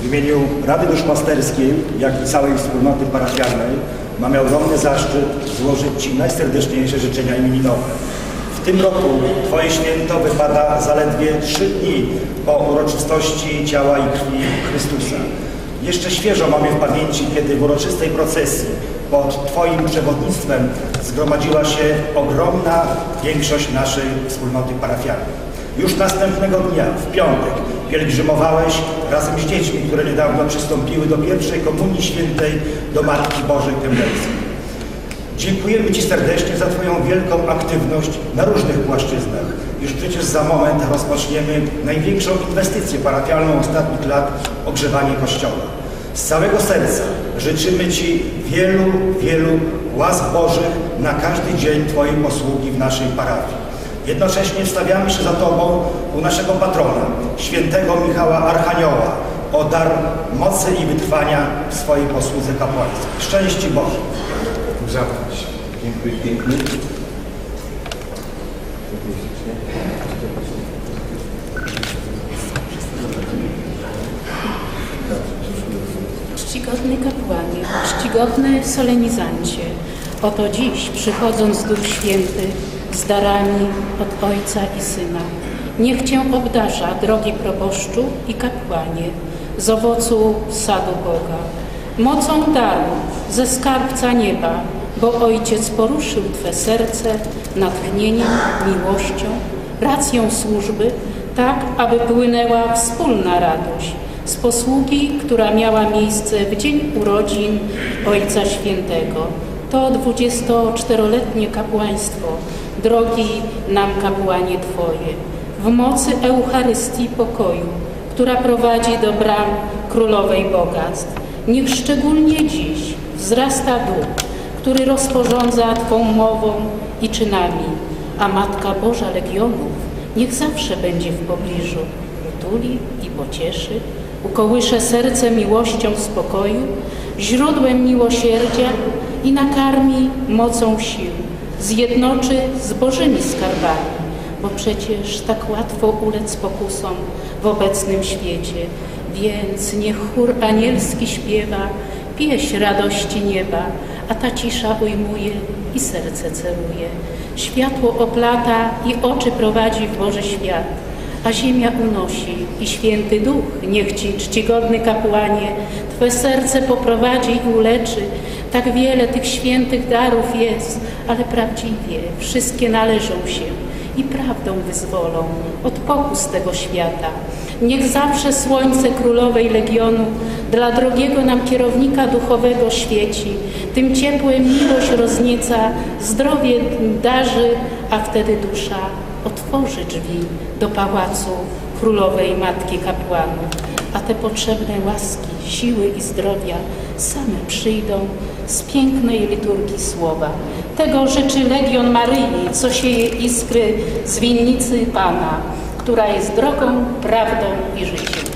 W imieniu Rady Duszpasterskiej, jak i całej wspólnoty parafialnej mamy ogromny zaszczyt złożyć Ci najserdeczniejsze życzenia imieninowe. W tym roku Twoje święto wypada zaledwie trzy dni po uroczystości ciała i krwi Chrystusa. Jeszcze świeżo mamy w pamięci, kiedy w uroczystej procesji pod Twoim przewodnictwem zgromadziła się ogromna większość naszej wspólnoty parafialnej. Już następnego dnia, w piątek, pielgrzymowałeś razem z dziećmi, które niedawno przystąpiły do pierwszej Komunii Świętej do Matki Bożej Kędelskiej. Dziękujemy Ci serdecznie za Twoją wielką aktywność na różnych płaszczyznach. Już przecież za moment rozpoczniemy największą inwestycję parafialną ostatnich lat – ogrzewanie Kościoła. Z całego serca życzymy Ci wielu, wielu łask Bożych na każdy dzień Twojej posługi w naszej parafii. Jednocześnie wstawiamy się za Tobą u naszego patrona, świętego Michała Archanioła, o dar mocy i wytrwania w swojej posłudze kapłańskiej. Szczęści Boże! Zapraszam. Dziękuję pięknie. Czcigodny kapłanie, czcigodny solenizancie, oto dziś przychodząc Duch Święty z darami od Ojca i Syna, niech Cię obdarza, drogi proboszczu i kapłanie, z owocu sadu Boga, mocą daru ze skarbca nieba, bo Ojciec poruszył Twe serce natchnieniem, miłością, racją służby, tak aby płynęła wspólna radość z posługi, która miała miejsce w dzień urodzin Ojca Świętego. To 24-letnie kapłaństwo, drogi nam kapłanie Twoje, w mocy Eucharystii pokoju, która prowadzi do bram Królowej Bogactw. Niech szczególnie dziś wzrasta duch, który rozporządza Twą mową i czynami, a Matka Boża Legionów niech zawsze będzie w pobliżu, utuli i pocieszy, ukołysze serce miłością spokoju, źródłem miłosierdzia i nakarmi mocą sił, zjednoczy z Bożymi skarbami, bo przecież tak łatwo ulec pokusom w obecnym świecie. Więc niech chór anielski śpiewa pieśń radości nieba, a ta cisza ujmuje i serce celuje. Światło oplata i oczy prowadzi w Boży świat, a ziemia unosi i święty duch niech Ci, czcigodny kapłanie, Twe serce poprowadzi i uleczy. Tak wiele tych świętych darów jest, ale prawdziwie wszystkie należą się i prawdą wyzwolą od pokus tego świata. Niech zawsze słońce królowej Legionu dla drogiego nam kierownika duchowego świeci, tym ciepłem miłość roznieca, zdrowie darzy, a wtedy dusza otworzy drzwi do pałacu królowej Matki Kapłanów. A te potrzebne łaski, siły i zdrowia same przyjdą z pięknej liturgii słowa. Tego życzy Legion Maryi, co sieje iskry z winnicy Pana, która jest drogą, prawdą i życiem.